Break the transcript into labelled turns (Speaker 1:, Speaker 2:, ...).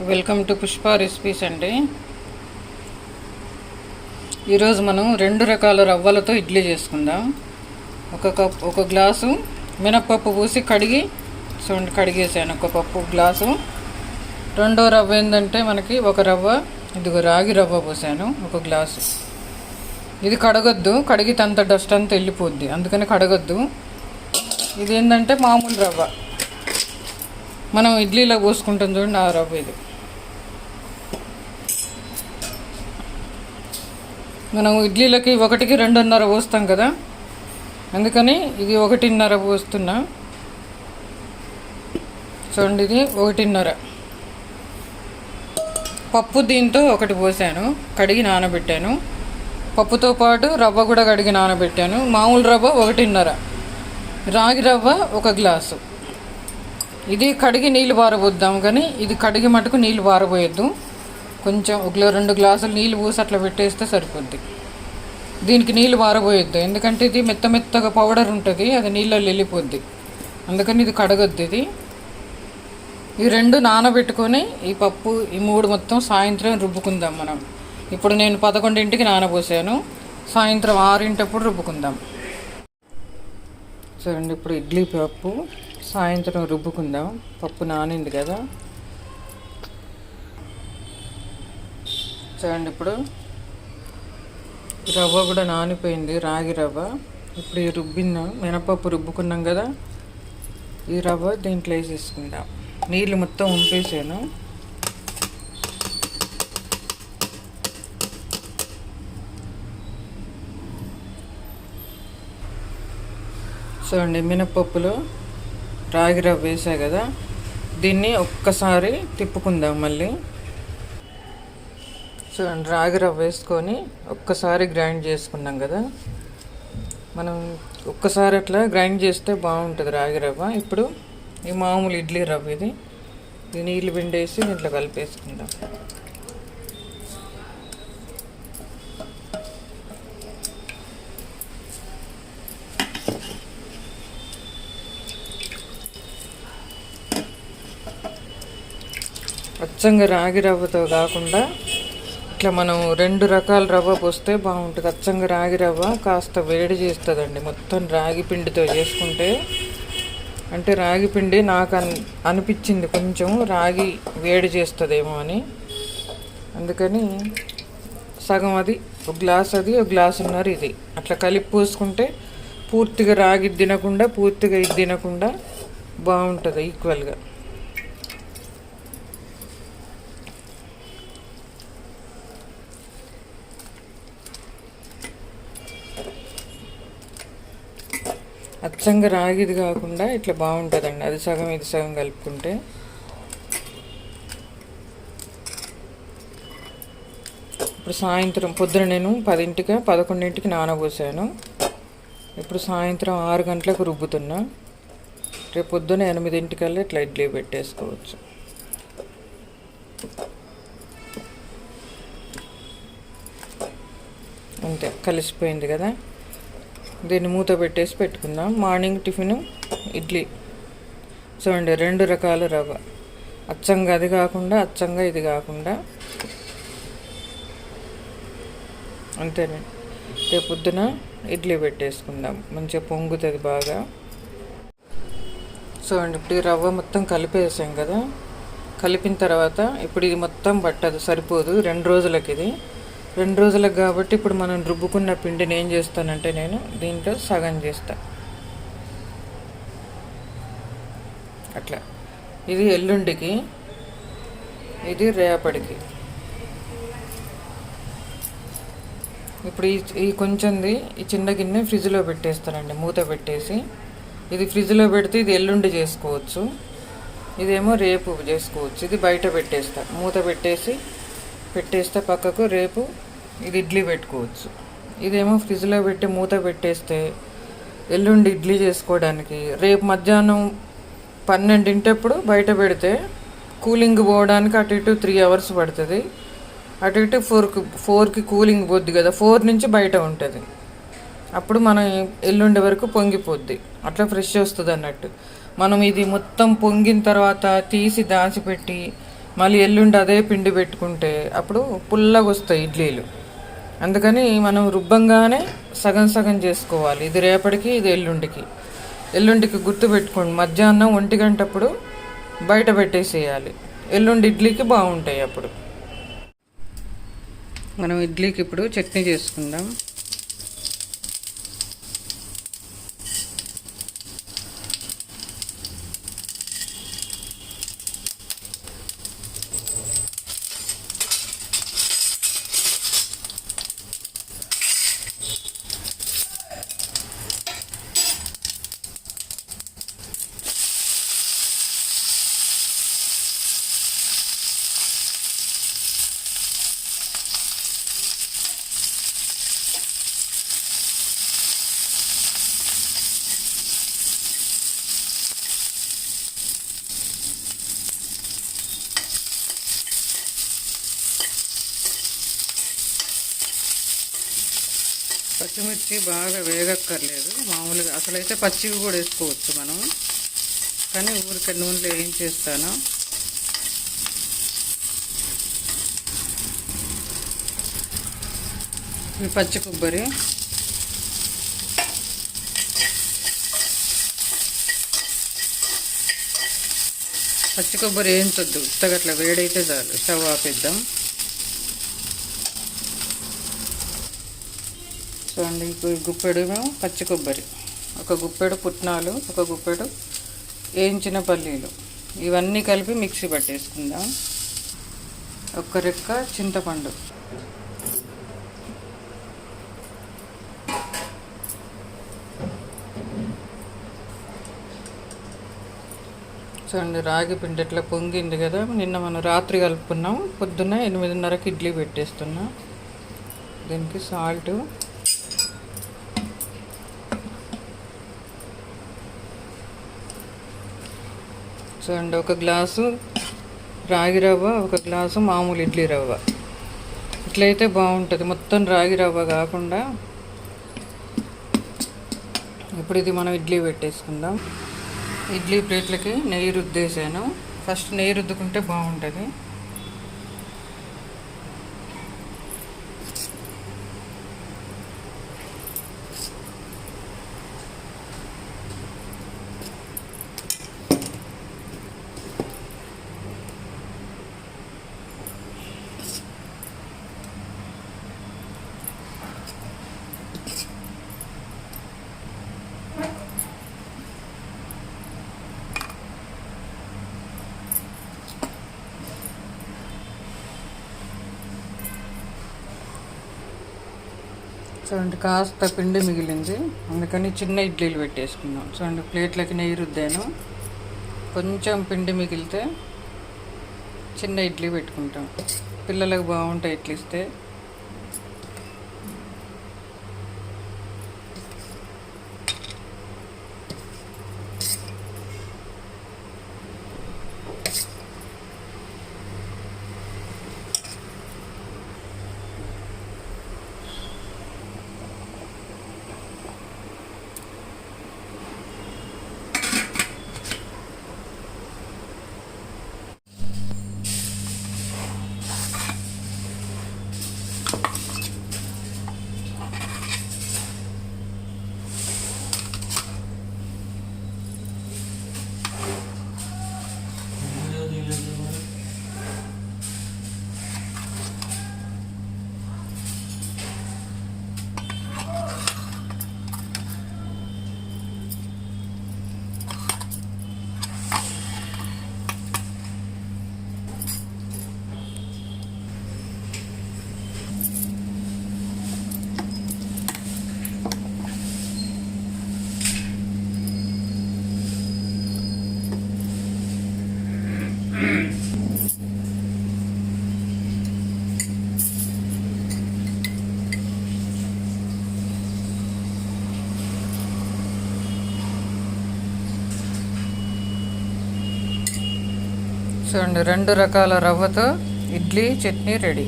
Speaker 1: Welcome to Pushpa recipes అండి. ఈరోజు మనం రెండు రకాల రవ్వలతో ఇడ్లీ చేసుకుందాం. ఒక కప్ ఒక గ్లాసు మినప్పప్పు పూసి కడిగి చూడండి కడిగేసాను ఒక పప్పు గ్లాసు. రెండో రవ్వ ఏంటంటే మనకి ఒక రవ్వ ఇదిగో రాగి రవ్వ పోసాను ఒక గ్లాసు. ఇది కడగొద్దు కడిగితే అంత డస్ట్ అంతా వెళ్ళిపోద్ది అందుకని కడగొద్దు. ఇది ఏంటంటే మామూలు రవ్వ. మనం ఇడ్లీలో పోసుకుంటాం చూడండి ఆ రవ్వ ఇది. మనం ఇడ్లీలకి ఒకటికి రెండున్నర పోస్తాం కదా? అందుకని ఇది ఒకటిన్నర పోస్తున్నా. చూడండి ఇది ఒకటిన్నర. పప్పు దీంతో ఒకటి పోసాను కడిగి నానబెట్టాను. పప్పుతో పాటు రవ్వ కూడా కడిగి నానబెట్టాను. మామూలు రవ్వ ఒకటిన్నర. రాగి రవ్వ ఒక గ్లాసు. ఇది కడిగి నీళ్ళు పారబోద్దాం కానీ ఇది కడిగి మటుకు నీళ్ళు పారబోయొద్దు కొంచెం ఒక రెండు గ్లాసులు నీళ్ళు పోసి అట్లా పెట్టేస్తే సరిపోద్ది. దీనికి నీళ్ళు పారబోయొద్దు ఎందుకంటే ఇది మెత్త మెత్తగా పౌడర్ ఉంటుంది అది నీళ్ళలో వెళ్ళిపోద్ది. అందుకని ఇది కడగొద్దు ఇది. ఈ రెండు నానబెట్టుకొని ఈ పప్పు ఈ మూడు మొత్తం సాయంత్రం రుబ్బుకుందాం మనం. ఇప్పుడు నేను పదకొండింటికి నానబోసాను. సాయంత్రం ఆరింటప్పుడు రుబ్బుకుందాం. చూడండి ఇప్పుడు ఇడ్లీ పప్పు. సాయంత్రం రుబ్బుకుందాం. పప్పు నానింది కదా. చూడండి ఇప్పుడు. రవ్వ కూడా నానిపోయింది రాగి రవ్వ. ఇప్పుడు ఈ రుబ్బిన మినపప్పు రుబ్బుకున్నాం కదా. ఈ రవ్వ దీంట్లో వేసేసుకుందాం. నీళ్ళు మొత్తం ఉంపేసాను. చూడండి మినపప్పులో రాగి రవ్వ వేసా కదా దీన్ని ఒక్కసారి తిప్పుకుందాం మళ్ళీ. చూడండి రాగి రవ్వ వేసుకొని ఒక్కసారి గ్రైండ్ చేసుకున్నాం కదా. మనం ఒక్కసారి అట్లా గ్రైండ్ చేస్తే బాగుంటుంది రాగి రవ్వ. ఇప్పుడు ఈ మామూలు ఇడ్లీ రవ్వ ఇది. ఇది నీళ్ళు పిండేసి దీంట్లో కలిపేసుకుందాం. అచ్చంగా రాగి రవ్వతో కాకుండా ఇట్లా మనం రెండు రకాల రవ్వ పోస్తే బాగుంటుంది. అచ్చంగా రాగి రవ్వ కాస్త వేడి చేస్తుందండి. మొత్తం రాగి పిండితో చేసుకుంటే అంటే రాగి పిండి నాకు అన్ అనిపించింది కొంచెం రాగి వేడి చేస్తుందేమో అని. అందుకని సగం అది ఒక గ్లాస్ అది ఒక గ్లాస్ ఉన్నారు ఇది. అట్లా కలిపి పోసుకుంటే పూర్తిగా రాగి తినకుండా పూర్తిగా ఇది తినకుండా బాగుంటుంది ఈక్వల్గా. అచ్చంగా రాగిది కాకుండా ఇట్లా బాగుంటుందండి. అది సగం ఇది సగం కలుపుకుంటే. ఇప్పుడు సాయంత్రం పొద్దున నేను పదింటికి పదకొండింటికి నానబోసాను. ఇప్పుడు సాయంత్రం ఆరు గంటలకు రుబ్బుతున్నా. రేపు పొద్దున ఎనిమిదింటికల్లా ఇట్లా ఇడ్లీ పెట్టేసుకోవచ్చు. అంతే కలిసిపోయింది కదా? దీన్ని మూత పెట్టేసి పెట్టుకుందాం. Morning tiffin idli. చూడండి రెండు రకాల రవ్వ. అచ్చంగా అది కాకుండా అచ్చంగా ఇది కాకుండా. అంతేనండి రేపు పొద్దున ఇడ్లీ పెట్టేసుకుందాం. మంచిగా పొంగుతుంది బాగా. చూడండి ఇప్పుడు ఈ రవ్వ మొత్తం కలిపేసాం కదా. కలిపిన తర్వాత ఇప్పుడు ఇది మొత్తం పట్టదు సరిపోదు. రెండు రోజులకి ఇది. రెండు రోజులకు కాబట్టి ఇప్పుడు మనం రుబ్బుకున్న పిండిని ఏం చేస్తానంటే నేను దీంట్లో సగం చేస్తా. అట్లా. ఇది ఎల్లుండికి ఇది రేపటికి. ఇప్పుడు ఈ ఈ కొంచెంది ఈ చిన్న గిన్నె ఫ్రిడ్జ్లో పెట్టేస్తానండి మూత పెట్టేసి. ఇది ఫ్రిడ్జ్లో పెడితే ఇది ఎల్లుండి చేసుకోవచ్చు. ఇదేమో రేపు చేసుకోవచ్చు. ఇది బయట పెట్టేస్తా. మూత పెట్టేసి పెట్టేస్తే పక్కకు రేపు ఇది ఇడ్లీ పెట్టుకోవచ్చు. ఇదేమో ఫ్రిడ్జ్లో పెట్టి మూత పెట్టేస్తే ఎల్లుండి ఇడ్లీ చేసుకోవడానికి. రేపు మధ్యాహ్నం పన్నెండింటప్పుడు బయట పెడితే కూలింగ్ పోవడానికి అటు ఇటు త్రీ అవర్స్ పడుతుంది. అటు ఇటు ఫోర్కి ఫోర్కి కూలింగ్ పోద్ది కదా ఫోర్ నుంచి బయట ఉంటుంది. అప్పుడు మనం ఎల్లుండి వరకు పొంగిపోద్ది. అట్లా ఫ్రెష్ వస్తుంది అన్నట్టు మనం ఇది మొత్తం పొంగిన తర్వాత తీసి దాచిపెట్టి మళ్ళీ ఎల్లుండి అదే పిండి పెట్టుకుంటే అప్పుడు పుల్లగా వస్తాయి ఇడ్లీలు. అందుకని మనం రుబ్బంగానే సగం సగం చేసుకోవాలి. ఇది రేపటికి ఇది ఎల్లుండికి. ఎల్లుండికి గుర్తు పెట్టుకోండి. మధ్యాహ్నం ఒంటి గంటప్పుడు బయట పెట్టేసేయాలి. ఎల్లుండి ఇడ్లీకి బాగుంటాయి అప్పుడు. మనం ఇడ్లీకి ఇప్పుడు చట్నీ చేసుకుందాం. పచ్చిమిర్చి బాగా వేగక్కర్లేదు. మామూలుగా అసలైతే పచ్చివి కూడా వేసుకోవచ్చు మనం. కానీ ఊరికే నూనెలో ఏం చేస్తాను. ఈ పచ్చి కొబ్బరి. పచ్చి కొబ్బరి వేయించొద్దు ఉత్తగట్ల వేడైతే చాలు. స్టవ్ ఆపేద్దాం. చూడండి గుప్పెడు పచ్చి కొబ్బరి. ఒక గుప్పెడు పుట్నాలు ఒక గుప్పెడు వేయించిన పల్లీలు. ఇవన్నీ కలిపి మిక్సీ పట్టేసుకుందాం. ఒక్క రెక్క చింతపండు. చూడండి రాగి పిండి ఇట్లా పొంగింది కదా. నిన్న మనం రాత్రి కలుపుకున్నాం. పొద్దున్న ఎనిమిదిన్నరకి ఇడ్లీ పెట్టేస్తున్నాం. దీనికి సాల్ట్. చూడండి ఒక గ్లాసు రాగి రవ్వ ఒక గ్లాసు మామూలు ఇడ్లీ రవ్వ. ఇట్లయితే బాగుంటుంది. మొత్తం రాగి రవ్వ కాకుండా ఇప్పుడు ఇది మనం ఇడ్లీ పెట్టేసుకుందాం. ఇడ్లీ ప్లేట్లకి నెయ్యి రుద్దేశాను. ఫస్ట్ నెయ్యి రుద్దుకుంటే బాగుంటుంది. చూడండి కాస్త పిండి మిగిలింది. అందుకని చిన్న ఇడ్లీలు పెట్టేసుకున్నాం చూడండి ప్లేట్లకి నెయ్యి రుద్దాను. కొంచెం పిండి మిగిలితే చిన్న ఇడ్లీ పెట్టుకుంటాం. పిల్లలకు బాగుంటాయి ఇడ్లీ ఇస్తే. చూడండి రెండు రకాల రవ్వతో ఇడ్లీ చట్నీ రెడీ.